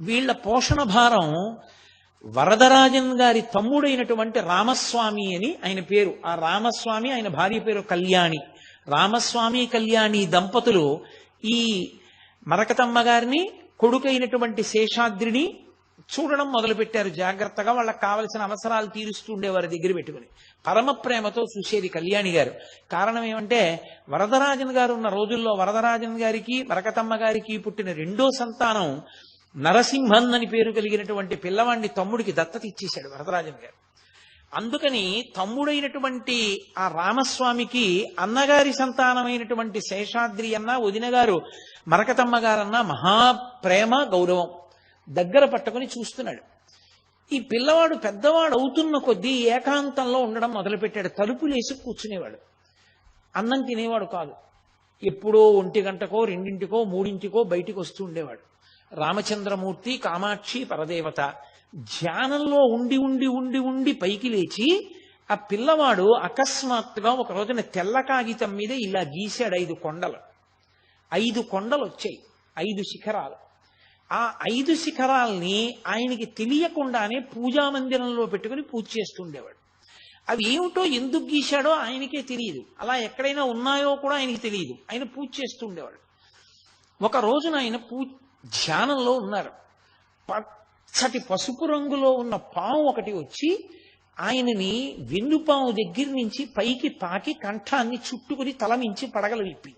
వీళ్ళ పోషణ భారం వరదరాజన్ గారి తమ్ముడైనటువంటి రామస్వామి అని ఆయన పేరు. ఆ రామస్వామి ఆయన భార్య పేరు కళ్యాణి. రామస్వామి కళ్యాణి దంపతులు ఈ మరకతమ్మ గారిని కొడుకైనటువంటి శేషాద్రిని చూడడం మొదలుపెట్టారు. జాగ్రత్తగా వాళ్ళకి కావలసిన అవసరాలు తీరుస్తుండే వారి దగ్గర పెట్టుకుని. పరమ ప్రేమతో చూసేది కళ్యాణి గారు. కారణం ఏమంటే వరదరాజన్ గారు ఉన్న రోజుల్లో వరదరాజన్ గారికి వరకతమ్మ గారికి పుట్టిన రెండో సంతానం నరసింహన్ అని పేరు కలిగినటువంటి పిల్లవాడిని తమ్ముడికి దత్తత ఇచ్చేశాడు వరదరాజన్ గారు. అందుకని తమ్ముడైనటువంటి ఆ రామస్వామికి అన్నగారి సంతానమైనటువంటి శేషాద్రి అన్న వదినగారు మరకతమ్మ గారన్న మహాప్రేమ గౌరవం దగ్గర పట్టుకుని చూస్తున్నాడు. ఈ పిల్లవాడు పెద్దవాడు అవుతున్న కొద్దీ ఏకాంతంలో ఉండడం మొదలుపెట్టాడు. తలుపులేసి కూర్చునేవాడు. అన్నం తినేవాడు కాదు. ఎప్పుడో ఒంటి గంటకో రెండింటికో మూడింటికో బయటికి వస్తూ ఉండేవాడు. రామచంద్రమూర్తి కామాక్షి పరదేవత ధ్యానంలో ఉండి ఉండి ఉండి ఉండి పైకి లేచి ఆ పిల్లవాడు అకస్మాత్తుగా ఒక రోజున తెల్ల కాగితం మీద ఇలా గీశాడు ఐదు కొండలు. ఐదు కొండలు వచ్చాయి. ఐదు శిఖరాలు. ఆ ఐదు శిఖరాల్ని ఆయనకి తెలియకుండానే పూజా మందిరంలో పెట్టుకుని పూజ చేస్తుండేవాడు. అవి ఏమిటో ఎందుకు గీశాడో ఆయనకే తెలియదు. అలా ఎక్కడైనా ఉన్నాయో కూడా ఆయనకి తెలియదు. ఆయన పూజ చేస్తుండేవాడు. ఒక రోజున ఆయన పూ ధ్యానంలో ఉన్నారు. పచ్చటి పసుపు రంగులో ఉన్న పాము ఒకటి వచ్చి ఆయనని వెన్నుపాము దగ్గర నుంచి పైకి తాకి కంఠాన్ని చుట్టుకుని తలమించి పడగలు విప్పింది.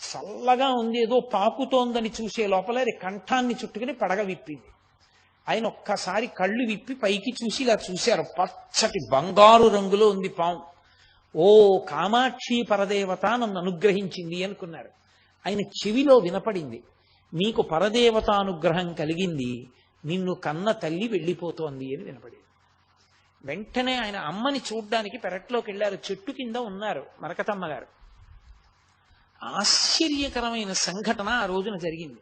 చల్లగా ఉంది ఏదో పాకుతోందని చూసే లోపల అది కంఠాన్ని చుట్టుకుని పడగ విప్పింది. ఆయన ఒక్కసారి కళ్ళు విప్పి పైకి చూసి ఇలా చూశారు. పచ్చటి బంగారు రంగులో ఉంది పాము. ఓ కామాక్షి పరదేవత నన్ను అనుగ్రహించింది అనుకున్నారు. ఆయన చెవిలో వినపడింది. నీకు పరదేవతానుగ్రహం కలిగింది నిన్ను కన్న తల్లి వెళ్ళిపోతోంది అని వినపడింది. వెంటనే ఆయన అమ్మని చూడ్డానికి పెరట్లోకి వెళ్ళారు. చెట్టు కింద ఉన్నారు మరకతమ్మ గారు. ఆశ్చర్యకరమైన సంఘటన ఆ రోజున జరిగింది.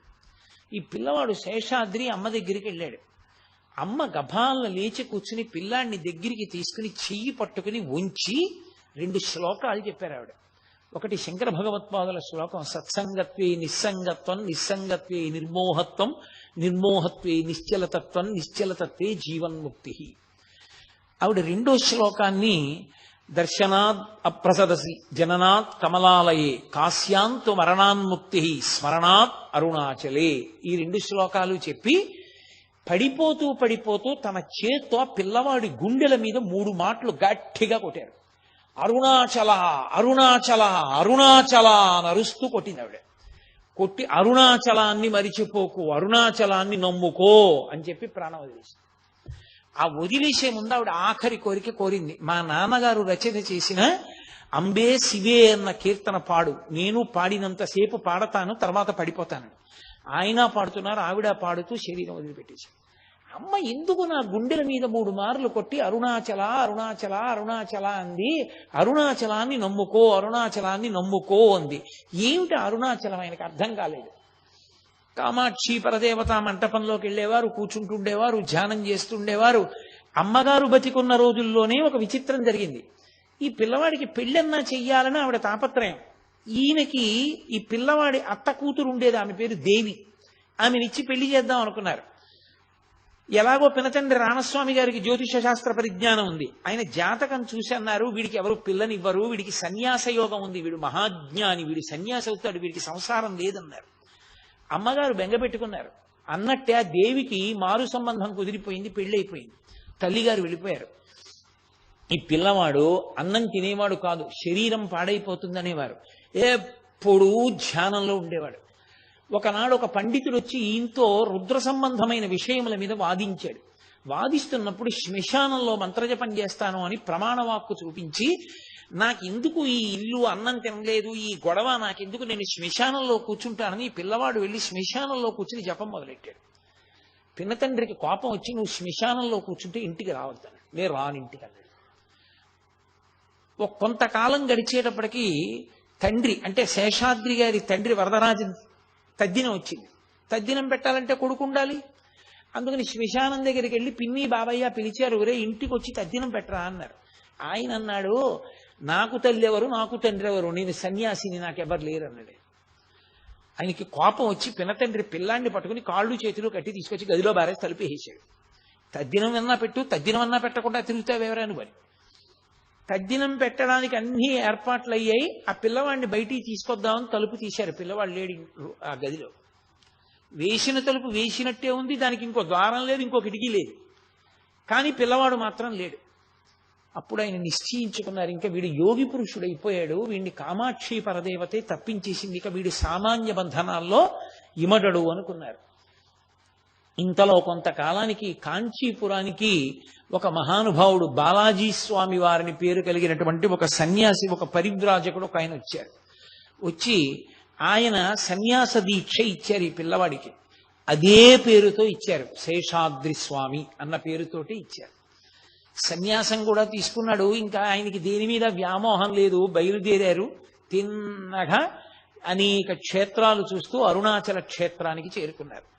ఈ పిల్లవాడు శేషాద్రి అమ్మ దగ్గరికి వెళ్ళాడు. అమ్మ గభాలను లేచి కూర్చుని పిల్లాడిని దగ్గరికి తీసుకుని చెయ్యి పట్టుకుని ఉంచి రెండు శ్లోకాలు చెప్పారు ఆవిడ. ఒకటి శంకర భగవత్పాదుల శ్లోకం సత్సంగత్వే నిస్సంగత్వం నిస్సంగత్వే నిర్మోహత్వం నిర్మోహత్వే నిశ్చలతత్వం నిశ్చలతత్వే జీవన్ముక్తి. ఆవిడ రెండో శ్లోకాన్ని దర్శనాద్ అప్రసదసి జననాత్ కమలాలయే కాశ్యాంతు మరణాన్ముక్తి స్మరణాత్ అరుణాచలే ఈ రెండు శ్లోకాలు చెప్పి పడిపోతూ పడిపోతూ తన చేత్తో పిల్లవాడి గుండెల మీద మూడు మాటలు గట్టిగా కొట్టారు. అరుణాచల అరుణాచల అరుణాచల అని అరుస్తూ కొట్టింది ఆవిడ. కొట్టి అరుణాచలాన్ని మరిచిపోకు అరుణాచలాన్ని నమ్ముకో అని చెప్పి ప్రాణం వదిలేసింది. ఆ వదిలేసే ముందు ఆవిడ ఆఖరి కోరిక కోరింది. మా నాన్నగారు రచన చేసిన అంబే శివే అన్న కీర్తన పాడు. నేను పాడినంతసేపు పాడతాను తర్వాత పడిపోతాను. ఆయన పాడుతున్నారు ఆవిడ పాడుతూ శరీరం వదిలిపెట్టేసి అమ్మ ఎందుకు నా గుండెల మీద మూడు మార్లు కొట్టి అరుణాచల అరుణాచల అరుణాచల అంది. అరుణాచలాన్ని నమ్ముకో అరుణాచలాన్ని నమ్ముకో అంది. ఏమిటి అరుణాచలం? ఆయనకు అర్థం కాలేదు. కామాక్షి పరదేవత మంటపంలోకి వెళ్ళేవారు కూర్చుంటుండేవారు ధ్యానం చేస్తుండేవారు. అమ్మగారు బతికున్న రోజుల్లోనే ఒక విచిత్రం జరిగింది. ఈ పిల్లవాడికి పెళ్ళన్నా చెయ్యాలని ఆవిడ తాపత్రయం. ఈయనకి ఈ పిల్లవాడి అత్త కూతురు ఉండేది ఆమె పేరు దేవి. ఆమెనిచ్చి పెళ్ళి చేద్దాం అనుకున్నారు. ఎలాగో పినతండ్రి రామస్వామి గారికి జ్యోతిష శాస్త్ర పరిజ్ఞానం ఉంది. ఆయన జాతకం చూసి అన్నారు వీడికి ఎవరు పిల్లనివ్వరు వీడికి సన్యాస యోగం ఉంది వీడు మహాజ్ఞాని వీడు సన్యాసి అవుతాడు వీడికి సంసారం లేదన్నారు. అమ్మగారు బెంగపెట్టుకున్నారు అన్నట్టే ఆ దేవికి మారు సంబంధం కుదిరిపోయింది పెళ్ళైపోయింది. తల్లిగారు వెళ్ళిపోయారు. ఈ పిల్లవాడు అన్నం తినేవాడు కాదు శరీరం పాడైపోతుందనేవారు. ఎప్పుడూ ధ్యానంలో ఉండేవాడు. ఒకనాడు ఒక పండితుడు వచ్చి ఈయంతో రుద్ర సంబంధమైన విషయముల మీద వాదించాడు. వాదిస్తున్నప్పుడు శ్మశానంలో మంత్రజపం చేస్తాను అని ప్రమాణవాక్కు చూపించి నాకెందుకు ఈ ఇల్లు అన్నం తినలేదు ఈ గొడవ నాకెందుకు నేను శ్మశానంలో కూర్చుంటానని పిల్లవాడు వెళ్ళి శ్మశానంలో కూర్చుని జపం మొదలెట్టాడు. పిన్నతండ్రికి కోపం వచ్చి నువ్వు శ్మశానంలో కూర్చుంటే ఇంటికి రావద్దాను నేను రాను ఇంటికి అన్నాడు. ఒక కొంతకాలం గడిచేటప్పటికీ తండ్రి అంటే శేషాద్రి గారి తండ్రి వరదరాజన్ తద్దినం వచ్చింది. తద్దినం పెట్టాలంటే కొడుకు ఉండాలి. అందుకని శ్మశానం దగ్గరికి వెళ్ళి పిన్ని బాబయ్య పిలిచారు ఒరే ఇంటికి వచ్చి తద్దినం పెట్టరా అన్నారు. ఆయన అన్నాడు నాకు తల్లి ఎవరు నాకు తండ్రి ఎవరు నేను సన్యాసిని నాకెవరు లేరు అన్నాడు. ఆయనకి కోపం వచ్చి పినతండ్రి పిల్లాన్ని పట్టుకుని కాళ్ళు చేతులు కట్టి తీసుకొచ్చి గదిలో బారేసి తలిపేసాడు తద్దినం అన్నా పెట్టు తద్దినం అన్నా పెట్టకుండా తిరుగుతావేవరాను మరి తద్దినం పెట్టడానికి అన్ని ఏర్పాట్లు అయ్యాయి ఆ పిల్లవాడిని బయటికి తీసుకొద్దామని తలుపు తీశారు. పిల్లవాడు లేడు ఆ గదిలో. వేసిన తలుపు వేసినట్టే ఉంది. దానికి ఇంకో ద్వారం లేదు ఇంకో కిటికీ లేదు. కానీ పిల్లవాడు మాత్రం లేడు. అప్పుడు ఆయన నిశ్చయించుకున్నారు. ఇంకా వీడు యోగి పురుషుడు అయిపోయాడు వీడిని కామాక్షి పరదేవతే తప్పించేసింది. ఇక వీడి సామాన్య బంధనాల్లో ఇమడడు అనుకున్నారు. ఇంతలో కొంతకాలానికి కాంచీపురానికి ఒక మహానుభావుడు బాలాజీ స్వామి వారిని పేరు కలిగినటువంటి ఒక సన్యాసి ఒక పరివ్రాజకుడు ఒక ఆయన వచ్చారు. వచ్చి ఆయన సన్యాస దీక్ష ఇచ్చారు ఈ పిల్లవాడికి. అదే పేరుతో ఇచ్చారు. శేషాద్రి స్వామి అన్న పేరుతోటి ఇచ్చారు. సన్యాసం కూడా తీసుకున్నాడు. ఇంకా ఆయనకి దేని మీద వ్యామోహం లేదు. బయలుదేరారు. తిన్నగా అనేక క్షేత్రాలు చూస్తూ అరుణాచల క్షేత్రానికి చేరుకున్నారు.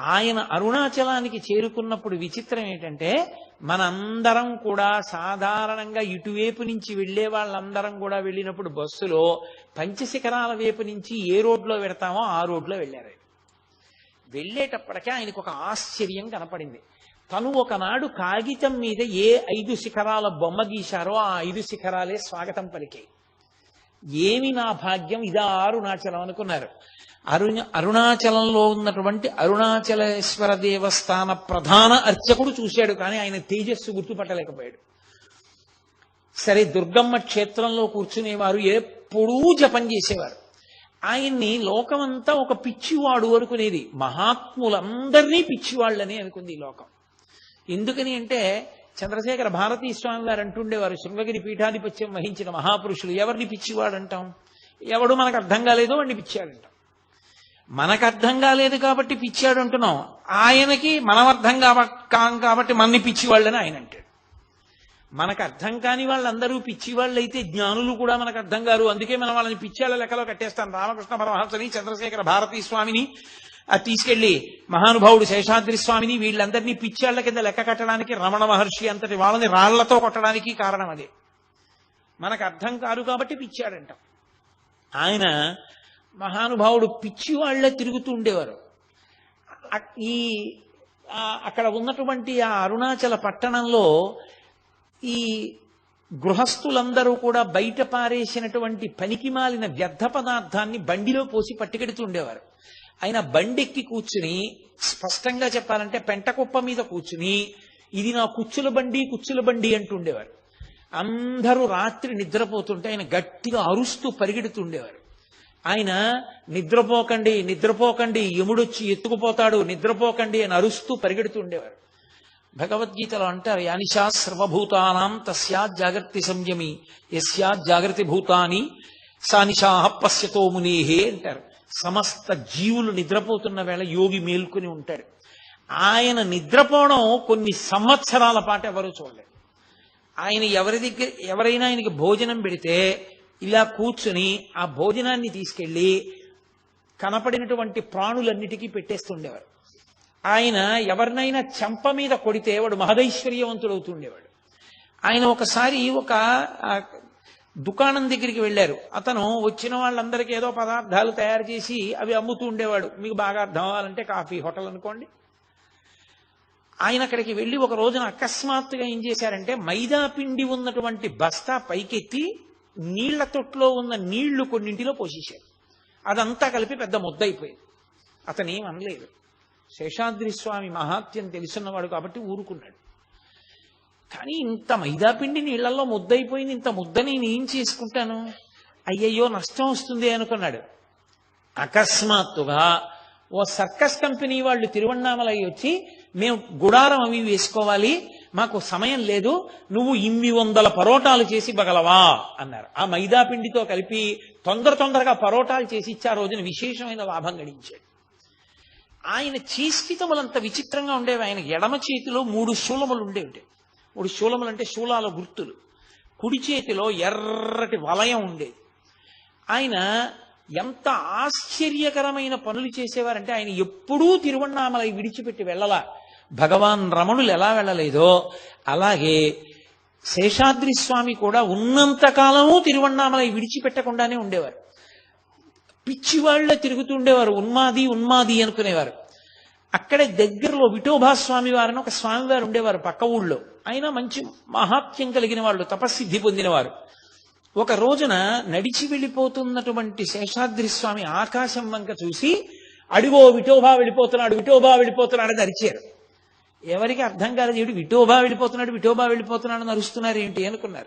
ఆయన అరుణాచలానికి చేరుకున్నప్పుడు విచిత్రం ఏంటంటే మనందరం కూడా సాధారణంగా ఇటువైపు నుంచి వెళ్ళే వాళ్ళందరం కూడా వెళ్ళినప్పుడు బస్సులో పంచశిఖరాల వైపు నుంచి ఏ రోడ్లో పెడతామో ఆ రోడ్లో వెళ్ళారు. వెళ్ళేటప్పటికే ఆయనకు ఒక ఆశ్చర్యం కనపడింది. తను ఒకనాడు కాగితం మీద ఏ ఐదు శిఖరాల బొమ్మ గీశారో ఆ ఐదు శిఖరాలే స్వాగతం పలికాయి. ఏమి నా భాగ్యం? ఇదా అరుణాచలం అనుకున్నారు. అరుణ అరుణాచలంలో ఉన్నటువంటి అరుణాచలేశ్వర దేవస్థాన ప్రధాన అర్చకుడు చూశాడు కానీ ఆయన తేజస్సు గుర్తుపట్టలేకపోయాడు. సరే దుర్గమ్మ క్షేత్రంలో కూర్చునేవారు ఎప్పుడూ జపం చేసేవారు. ఆయన్ని లోకమంతా ఒక పిచ్చివాడు అనుకునేది. మహాత్ములందరినీ పిచ్చివాళ్ళని అనుకుంది ఈ లోకం. ఎందుకని అంటే చంద్రశేఖర భారతీ స్వామి వారు అంటుండేవారు శృంగగిరి పీఠాధిపత్యం వహించిన మహాపురుషులు ఎవరిని పిచ్చివాడు అంటాం ఎవడు మనకు అర్థం కాలేదో వాడిని పిచ్చాడంటాం. మనకు అర్థం కాలేదు కాబట్టి పిచ్చాడు అంటున్నాం ఆయనకి మనం అర్థం కాం కాబట్టి మనని పిచ్చివాళ్ళని ఆయన అంటాడు. మనకు అర్థం కాని వాళ్ళందరూ పిచ్చివాళ్ళు అయితే జ్ఞానులు కూడా మనకు అర్థం కారు. అందుకే మనం వాళ్ళని పిచ్చాల లెక్కలో కట్టేస్తాం. రామకృష్ణ పరమహంసని చంద్రశేఖర భారతీ స్వామిని అది తీసుకెళ్ళి మహానుభావుడు శేషాద్రి స్వామిని వీళ్ళందరినీ పిచ్చాళ్ళ కింద లెక్క కట్టడానికి రమణ మహర్షి అంతటి వాళ్ళని రాళ్ళతో కొట్టడానికి కారణం అదే. మనకు అర్థం కాదు కాబట్టి పిచ్చాడంటాం. ఆయన మహానుభావుడు పిచ్చి వాళ్ళే తిరుగుతూ ఉండేవారు. ఈ అక్కడ ఉన్నటువంటి ఆ అరుణాచల పట్టణంలో ఈ గృహస్థులందరూ కూడా బయట పారేసినటువంటి పనికిమాలిన వ్యర్థ పదార్థాన్ని బండిలో పోసి పట్టుకెడుతూ ఉండేవారు. ఆయన బండెక్కి కూర్చుని స్పష్టంగా చెప్పాలంటే పెంటకుప్ప మీద కూర్చుని ఇది నా కుచ్చుల బండి కుచ్చుల బండి అంటుండేవారు అందరూ రాత్రి నిద్రపోతుంటే ఆయన గట్టిగా అరుస్తూ పరిగెడుతుండేవారు ఆయన నిద్రపోకండి నిద్రపోకండి యముడొచ్చి ఎత్తుకుపోతాడు నిద్రపోకండి అని అరుస్తూ పరిగెడుతుండేవారు భగవద్గీతలో అంటారు యానిషా సర్వభూతానాం తస్యా జాగర్తి సంయమి యస్యా జాగృతి భూతాని సానిషాహ పశ్యతో మునేహే అంటారు. సమస్త జీవులు నిద్రపోతున్న వేళ యోగి మేల్కొని ఉంటాడు ఆయన నిద్రపోవడం కొన్ని సంవత్సరాల పాటు ఎవరు చూడలేదు. ఆయన ఎవరి దగ్గర ఎవరైనా ఆయనకి భోజనం పెడితే ఇలా కూర్చుని ఆ భోజనాన్ని తీసుకెళ్ళి కనపడినటువంటి ప్రాణులన్నిటికీ పెట్టేస్తుండేవారు ఆయన ఎవరినైనా చెంప మీద కొడితే వాడు మహదైశ్వర్యవంతుడు అవుతుండేవాడు ఆయన ఒకసారి ఒక దుకాణం దగ్గరికి వెళ్ళారు. అతను వచ్చిన వాళ్ళందరికీ ఏదో పదార్థాలు తయారు చేసి అవి అమ్ముతూ ఉండేవాడు. మీకు బాగా అర్థం అవ్వాలంటే కాఫీ హోటల్ అనుకోండి. ఆయన అక్కడికి వెళ్ళి ఒక రోజున అకస్మాత్తుగా ఏం చేశారంటే మైదా పిండి ఉన్నటువంటి బస్తా పైకెత్తి నీళ్ళ తొట్లో ఉన్న నీళ్ళు కొన్నింటిలో పోషించారు అదంతా కలిపి పెద్ద ముద్ద అయిపోయింది. అతను అనలేదు. శేషాద్రి స్వామి మహాత్యం తెలుసున్నవాడు కాబట్టి ఊరుకున్నాడు. కానీ ఇంత మైదాపిండి నీళ్ళలో ముద్ద అయిపోయింది ఇంత ముద్ద నేను ఏం చేసుకుంటాను? అయ్యయ్యో నష్టం వస్తుంది అనుకున్నాడు. అకస్మాత్తుగా ఓ సర్కస్ కంపెనీ వాళ్ళు తిరువణామలై వచ్చి మేము గుడారం అవి వేసుకోవాలి మాకు సమయం లేదు నువ్వు ఇన్ని వందల పరోటాలు చేసి బగలవా అన్నారు. ఆ మైదా పిండితో కలిపి తొందర తొందరగా పరోటాలు చేసి ఇచ్చి ఆ రోజున విశేషమైన లాభం గడించాడు. ఆయన చీస్కితములంత విచిత్రంగా ఉండేవి. ఆయన ఎడమ చేతిలో మూడు శూలములు ఉండేవి మూడు శూలములు అంటే శూలాల గుర్తులు. కుడి చేతిలో ఎర్రటి వలయం ఉండేది ఆయన ఎంత ఆశ్చర్యకరమైన పనులు చేసేవారంటే ఆయన ఎప్పుడూ తిరువన్నామలై విడిచిపెట్టి వెళ్ళలా. భగవాన్ రమణులు ఎలా వెళ్ళలేదో అలాగే శేషాద్రి స్వామి కూడా ఉన్నంత కాలము విడిచిపెట్టకుండానే ఉండేవారు. పిచ్చివాళ్ళే తిరుగుతుండేవారు ఉన్మాది ఉన్మాది అనుకునేవారు. అక్కడే దగ్గరలో విఠోభా స్వామి వారని ఒక స్వామివారు ఉండేవారు పక్క ఊళ్ళో. ఆయన మంచి మహాత్యం కలిగిన వాళ్ళు తపస్సిద్ధి పొందినవారు. ఒక రోజున నడిచి వెళ్ళిపోతున్నటువంటి శేషాద్రి స్వామి ఆకాశం వంక చూసి అడిగో విఠోబా వెళ్ళిపోతున్నాడు విఠోభా వెళ్ళిపోతున్నాడు అరిచారు. ఎవరికి అర్థం కాలేదు ఏడు విఠోబా వెళ్ళిపోతున్నాడు విఠోబా వెళ్ళిపోతున్నాడు అని అరుస్తున్నారు ఏంటి అనుకున్నారు.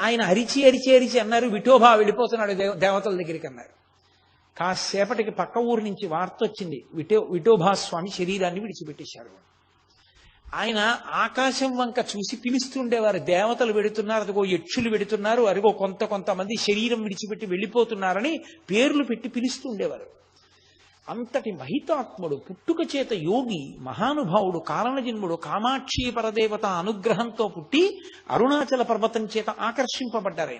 ఆయన అరిచి అరిచి అరిచి అన్నారు విఠోబా వెళ్ళిపోతున్నాడు దేవ- దేవతల దగ్గరికి అన్నారు. కాసేపటికి పక్క ఊరు నుంచి వార్త వచ్చింది విఠో విఠోబా స్వామి శరీరాన్ని విడిచిపెట్టేశారు ఆయన ఆకాశం వంక చూసి పిలుస్తుండేవారు దేవతలు వెడుతున్నారు అదిగో యక్షులు వెడుతున్నారు అదిగో కొంత కొంతమంది శరీరం విడిచిపెట్టి వెళ్ళిపోతున్నారని పేర్లు పెట్టి పిలుస్తుండేవారు. అంతటి మహితాత్ముడు పుట్టుక చేత యోగి మహానుభావుడు కారణజన్ముడు కామాక్షి పరదేవత అనుగ్రహంతో పుట్టి అరుణాచల పర్వతం చేత ఆకర్షింపబడ్డారు